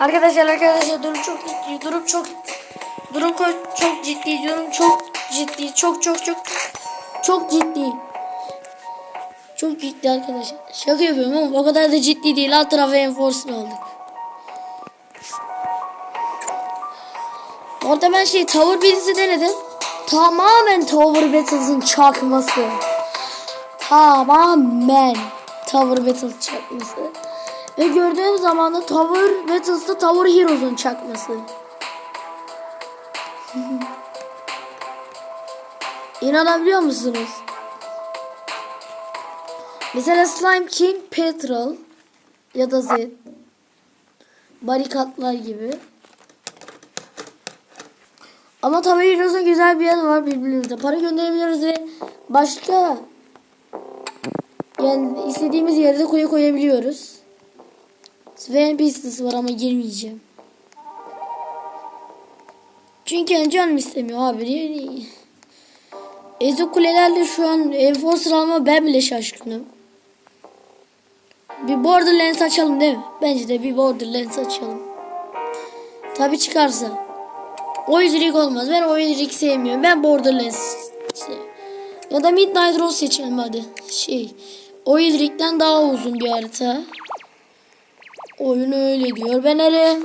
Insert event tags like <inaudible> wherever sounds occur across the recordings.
Arkadaşlar arkadaşlar durum çok ciddi. Durum çok durum çok ciddi. Durum çok ciddi. Çok çok çok çok ciddi. Çok ciddi arkadaşlar. Şaka yapıyorum ama o kadar da ciddi değil. Alt tarafı enforcer aldık. Orada ben şey Tower Battles'ı denedim. Tamamen Tower Battles'ın çakması. Tamamen Tower Battles çakması. Ve gördüğüm zaman da Tower Battles'ta Tower Heroes'un çakması. <laughs> İnanabiliyor musunuz? Mesela Slime King Petrol ya da Z barikatlar gibi. Ama tabii Heroes'un güzel bir yanı var birbirimize. Para gönderebiliyoruz ve başka yani istediğimiz yere de koya koyabiliyoruz. Ve NPC'si var ama girmeyeceğim. Çünkü canım istemiyor abi. Ezo kulelerle şu an Enforcer alma ben bile şaşkınım. Bir Borderlands açalım değil mi? Bence de bir Borderlands açalım. Tabi çıkarsa. Oyunculuk olmaz. Ben oyunculuk sevmiyorum. Ben Borderlands seviyorum. Ya da Midnight Rose seçelim hadi. Şey. Oyunculuktan daha uzun bir harita. Oyun öyle diyor. Ben nereye?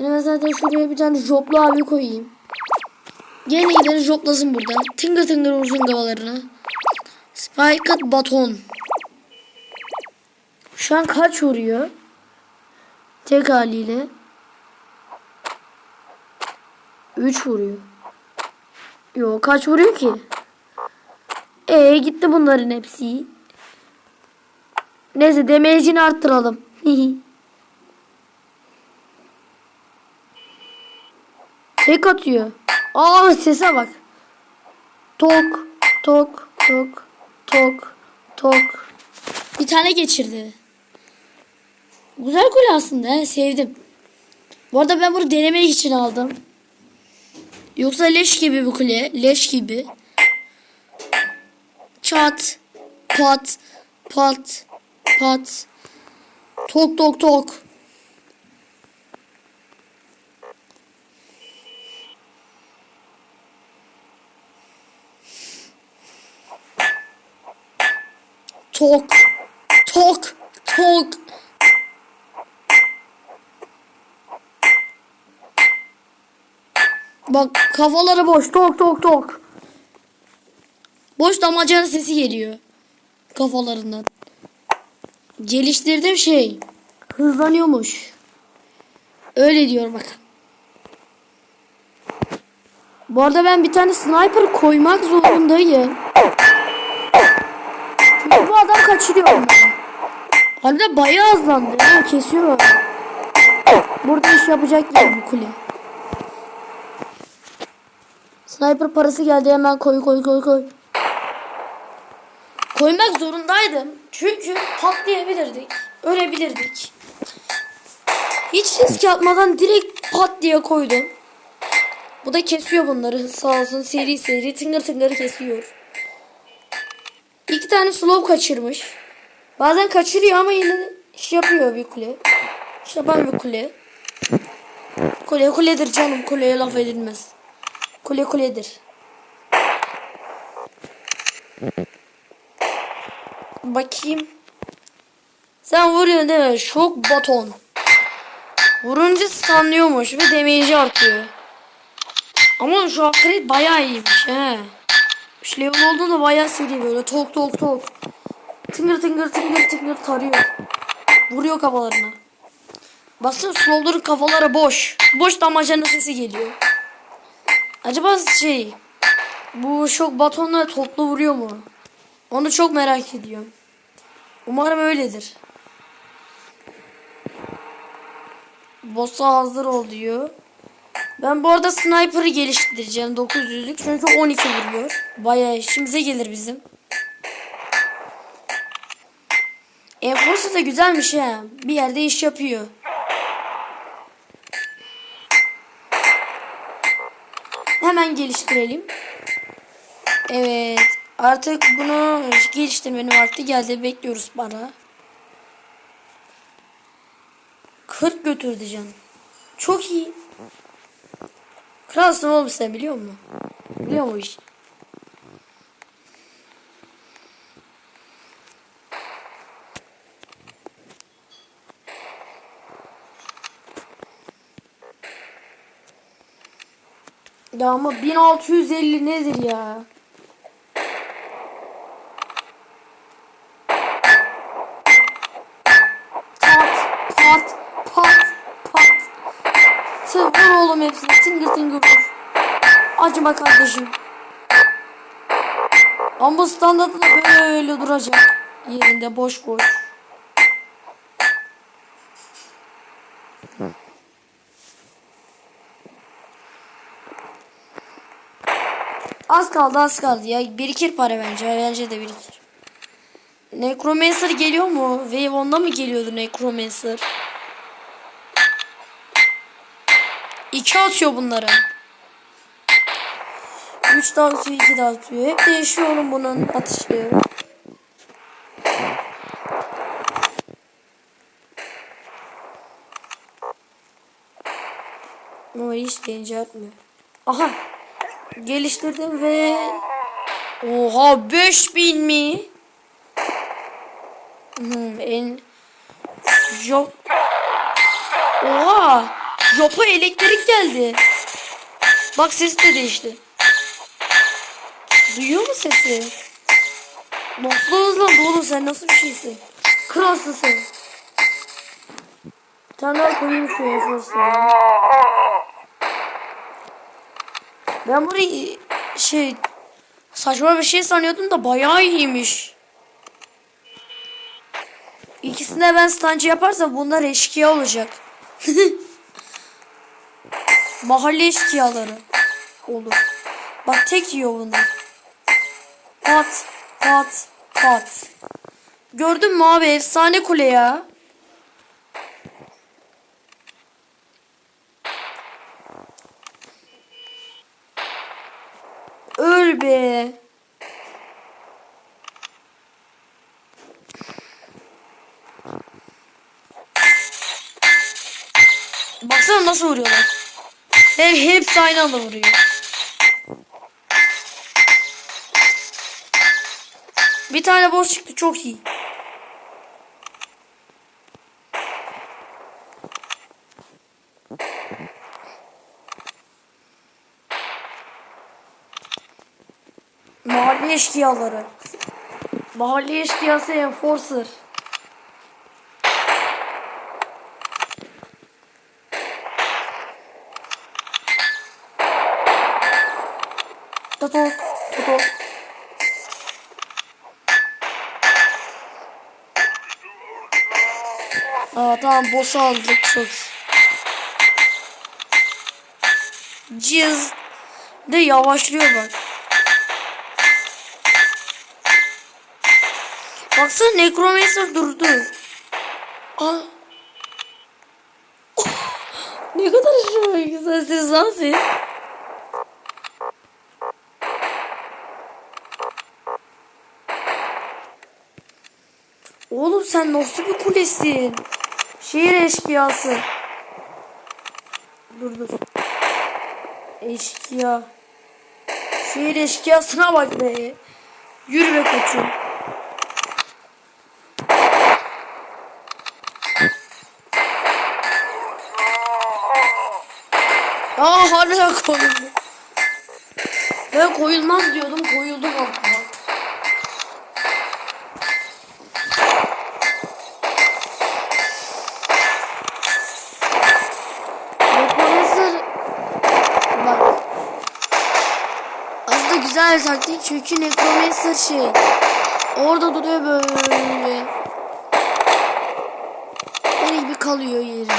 Ben zaten şuraya bir tane joplu abi koyayım. Gene gidelim joplasın burada. Tıngır tıngır vursun kafalarına. Spiked baton. Şu an kaç vuruyor? Tek haliyle. 3 vuruyor. Yo kaç vuruyor ki? E gitti bunların hepsi. Neyse damage'ini arttıralım. <laughs> Tek atıyor. Aa sese bak. Tok, tok, tok, tok, tok. Bir tane geçirdi. Güzel gol aslında. He, sevdim. Bu arada ben bunu denemek için aldım. Yoksa leş gibi bu kule. Leş gibi. Çat. Pat. Pat. Pat. Tok tok tok. Tok. Tok. Tok. Bak kafaları boş. Tok tok tok. Boş damacana sesi geliyor. Kafalarından. Geliştirdiğim şey. Hızlanıyormuş. Öyle diyor bakın. Bu arada ben bir tane sniper koymak zorundayım. Bu adam kaçırıyor onları. Halde bayağı hızlandı. Ya, kesiyor. Burada iş yapacak yer bu kule. Sniper parası geldi hemen koy koy koy koy. Koymak zorundaydım. Çünkü patlayabilirdik. Ölebilirdik. Hiç risk atmadan direkt pat diye koydum. Bu da kesiyor bunları sağ olsun seri seri tıngır tıngır kesiyor. İki tane slow kaçırmış. Bazen kaçırıyor ama yine iş yapıyor bir kule. İş yapan bir kule. Kule kuledir canım kuleye laf edilmez. Kule kuledir. Bakayım. Sen vuruyorsun değil mi? Şok baton. Vurunca stunlıyormuş ve damage'i artıyor. Ama şu upgrade bayağı iyiymiş he. Şu level olduğunda bayağı seri böyle tok tok tok. Tıngır tıngır tıngır tıngır tarıyor. Vuruyor kafalarına. Baksana slowların kafaları boş. Boş damacana sesi geliyor. Acaba şey bu şok batonla toplu vuruyor mu? Onu çok merak ediyorum. Umarım öyledir. Boss'a hazır ol diyor. Ben bu arada sniper'ı geliştireceğim 900'lük çünkü 12 vuruyor. Bayağı işimize gelir bizim. Enforcer da güzelmiş ha. Bir yerde iş yapıyor. Hemen geliştirelim. Evet. Artık bunu geliştirmenin vakti geldi. Bekliyoruz para. 40 götürdü can. Çok iyi. Kralsın oğlum sen biliyor musun? Biliyor musun işi? Ya ama 1650 nedir ya? Pat pat pat pat. Tı vur oğlum hepsini tıngır tıngır vur. Acıma kardeşim. Ama bu standartı da böyle duracak. Yerinde boş boş. Az kaldı az kaldı ya. Birikir para bence. Bence de birikir. Necromancer geliyor mu? Wave 10'da mı geliyordu Necromancer? İki atıyor bunları. Üç dağıtıyor, iki dağıtıyor. Hep değişiyor oğlum bunun atışı. Ama hiç deyince atmıyor. Aha. Geliştirdim ve... Oha 5000 mi? Hmm, en... Yok. Oha. Yopa elektrik geldi. Bak ses de değişti. Duyuyor mu sesi? Nasıl hızlandı oğlum sen nasıl bir şeysin? Kralsın sen. Bir tane daha koyayım şu enforce'ı. Ben burayı şey saçma bir şey sanıyordum da bayağı iyiymiş. İkisine ben stancı yaparsam bunlar eşkıya olacak. <laughs> Mahalle eşkıyaları olur. Bak tek yiyor bunlar. Pat pat pat. Gördün mü abi efsane kule ya. Öl be. Baksana nasıl vuruyorlar. Her hepsi aynı anda vuruyor. Bir tane boss çıktı çok iyi. Mahalle eşkıyaları. Mahalle eşkıyası enforcer. Toto, toto. Aa tamam boss aldık çok. Cız de yavaşlıyor bak. Baksana Necromancer durdu. Aa. Oh, ne kadar şuna güzel ses lan ses. Oğlum sen nasıl bir kulesin? Şehir eşkıyası. Dur dur. Eşkıya. Şehir eşkıyasına bak be. Yürü be koçum. Aa harbiden koyuldu. Ben koyulmaz diyordum koyuldu vallahi. Necromancer bak. Aslında güzel taktik çünkü Necromancer şey orada duruyor böyle. Böyle gibi kalıyor yerinde.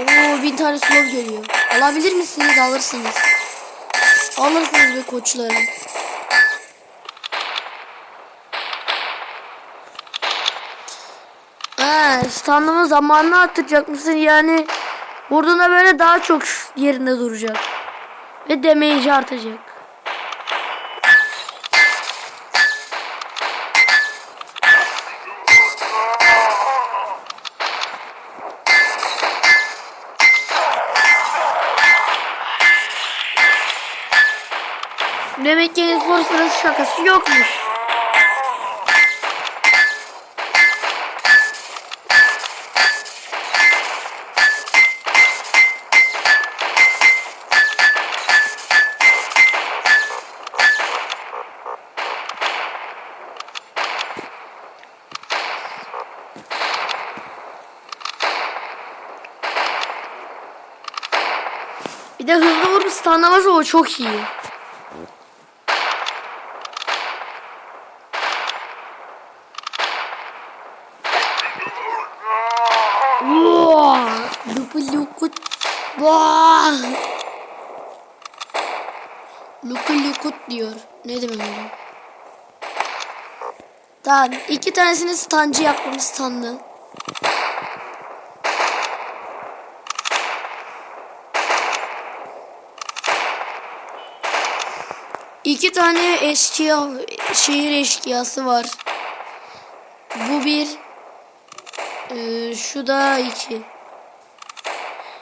Oo bin tane slov geliyor. Alabilir misiniz? Alırsınız. Alırsınız be koçlarım. Ha, standımın zamanını arttıracak mısın? Yani Vurduğunda böyle daha çok yerinde duracak. Ve damage artacak. Demek ki sırası şakası yokmuş. Stunlaması o çok iyi. Lukut. Lukut diyor. Ne demek bu? Tamam. iki tanesini stancı yaptım standı. İki tane eşkıya, şehir eşkıyası var. Bu bir. Ee, şu da iki.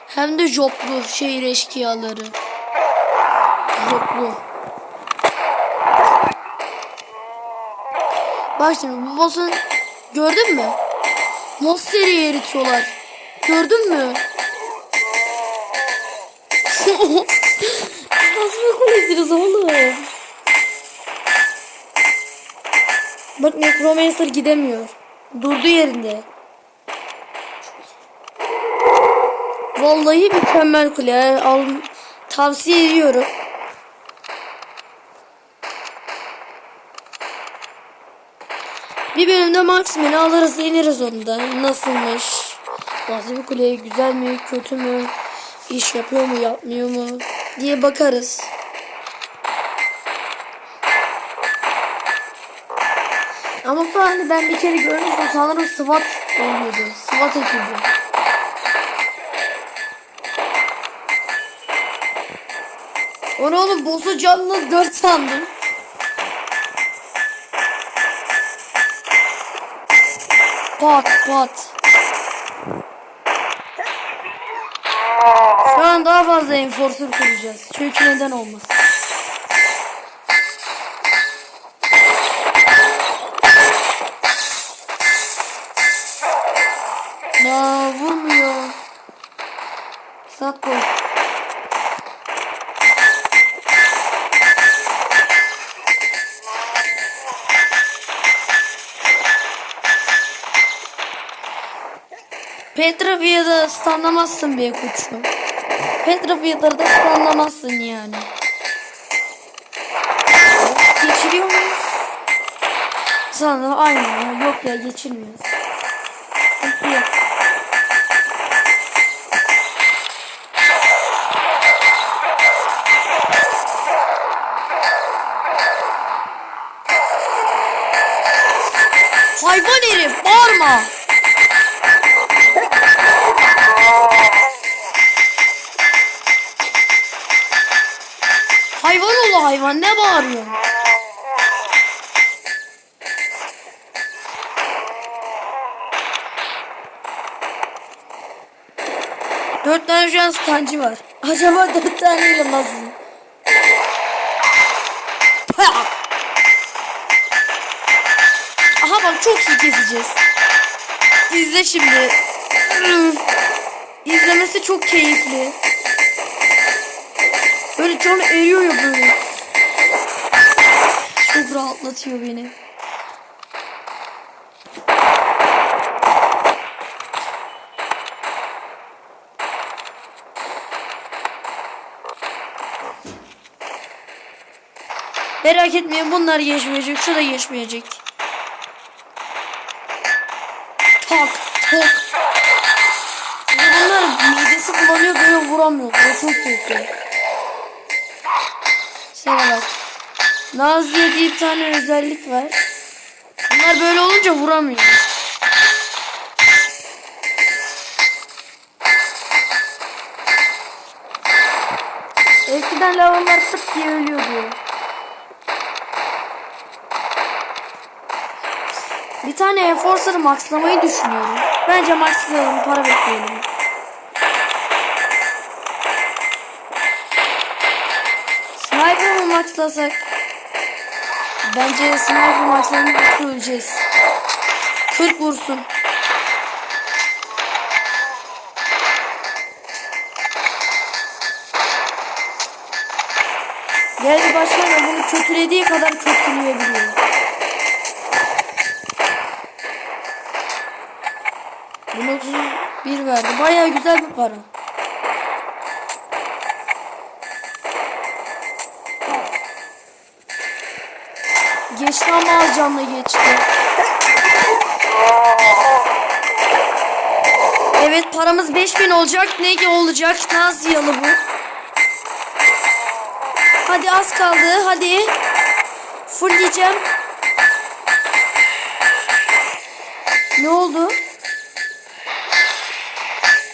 Hem de joplu şehir eşkıyaları. Joplu. Bak şimdi bu boss'un gördün mü? Monster'i eritiyorlar. Gördün mü? <laughs> Nasıl kulesiniz oğlum? Bak Necromancer gidemiyor. Durdu yerinde. Vallahi mükemmel kule. Al, tavsiye ediyorum. Bir bölümde Maximin'i alırız ineriz onda. Nasılmış? Nasıl bir kule? Güzel mi? Kötü mü? İş yapıyor mu? Yapmıyor mu? Diye bakarız. Ama hani ben bir kere görmüştüm sanırım SWAT oluyordu. SWAT ekibi. Onu oğlum boss'u canlı 4 sandım. Pat pat. Şu an daha fazla enforcer kuracağız. Çünkü neden olmasın. Petra da stunlamazsın be koçum. Petra Fiyatları da stunlamazsın yani. Geçiriyor muyuz? Sana aynı ya. Yok ya geçirmiyoruz. Yok. Hayvan herif bağırma. Hayvan oğlu hayvan ne bağırıyor? Dört tane şu an stancı var. Acaba dört taneyle nasıl? Aha bak çok iyi keseceğiz. İzle şimdi. İzlemesi çok keyifli. Böyle canı eriyor ya böyle. Çok rahatlatıyor beni. Merak etmeyin bunlar geçmeyecek. Şu da geçmeyecek. Tak tak. Bunlar midesi kullanıyor böyle vuramıyor. Bu çok kötü. Sana bak. Naz diye bir tane özellik var. Bunlar böyle olunca vuramıyor. Eskiden lavalar tıp diye ölüyordu. Bir tane Enforcer'ı maxlamayı düşünüyorum. Bence maxlayalım para bekleyelim. Sniper mı maxlasak? Bence sniper maxlayalım yoksa öleceğiz. 40 vursun. Geldi başkan bunu kötülediği kadar kötüleyebiliyor. Bunu 31 verdi. Bayağı güzel bir para. Geçti ama az canla geçti. Evet paramız 5000 olacak. Ne olacak? Naz yalı bu. Hadi az kaldı. Hadi. Full diyeceğim. Ne oldu?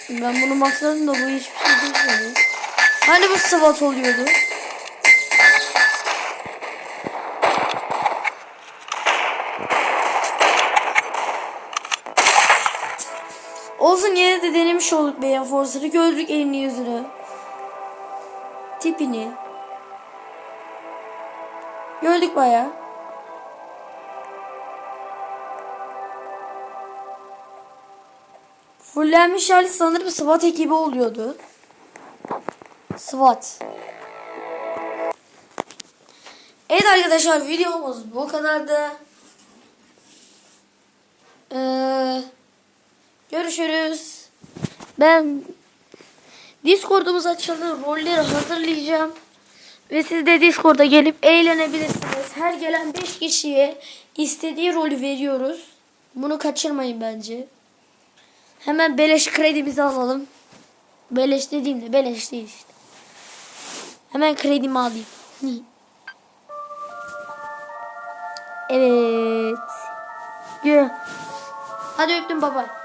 Ben bunu maksadım da bu hiçbir şey değil. Hani bu SWAT oluyordu? Olsun yine de denemiş olduk Beyan Force'ları. Gördük elini yüzünü. Tipini. Gördük baya. Fullenmiş hali sanırım SWAT ekibi oluyordu. SWAT. Evet arkadaşlar videomuz bu kadardı. Görüşürüz. Ben Discord'umuz açıldı. Rolleri hazırlayacağım. Ve siz de Discord'a gelip eğlenebilirsiniz. Her gelen 5 kişiye istediği rolü veriyoruz. Bunu kaçırmayın bence. Hemen beleş kredimizi alalım. Beleş dediğimde beleş değil işte. Hemen kredimi alayım. evet. Gö. Hadi öptüm baba.